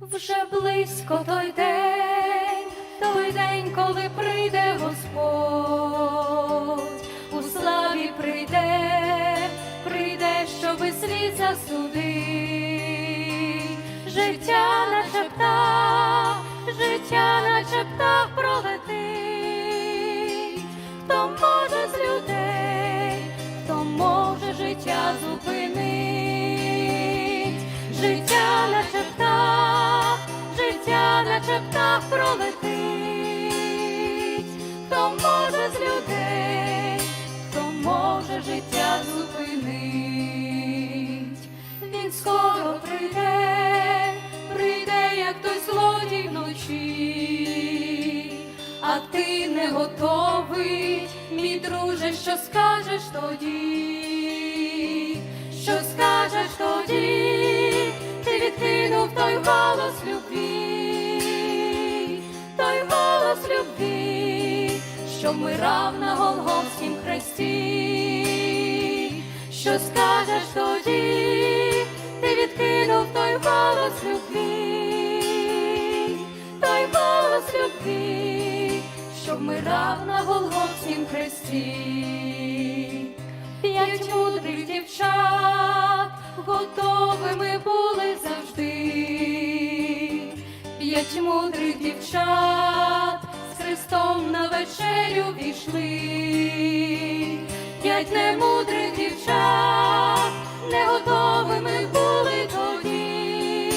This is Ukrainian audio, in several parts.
Вже близько той день, той день, коли прийде Господь, у славі прийде, прийде, щоби світ засудить. Життя наче птах, життя наче птах пролетить, хто може з людей, хто може життя зупинить, він скоро прийде, прийде, як той злодій вночі, а ти не готовий, мій друже, що скажеш тоді, що скажеш тоді, ти відкинув той голос любві, що вмирав на Голгофськім хресті, що скажеш тоді, ти відкинув той голос любві, той голос любві, що вмирав на Голгофськім хресті. П'ять мудрих дівчат готовими були завжди. П'ять мудрих дівчат Христом на вечерю війшли. П'ять немудрих дівчат не готовими були тоді.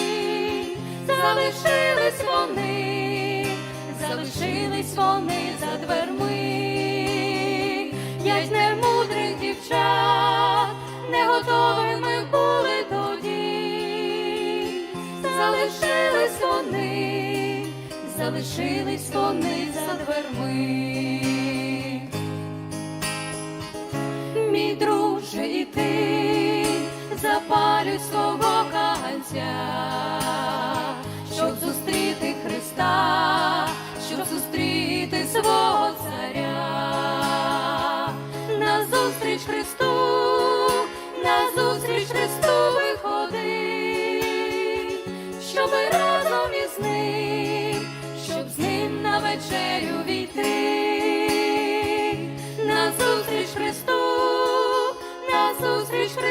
Залишились вони, залишились вони за дверми. П'ять немудрих дівчат не готовими були тоді. Залишились вони, залишились вони за дверми. Мій друже, і ти запалюй свого каганця, щоб зустріти Христа, щоб зустріти свого царя. Назустріч Христу, вечерю війти, назустріч Христу, на зустріч Христу.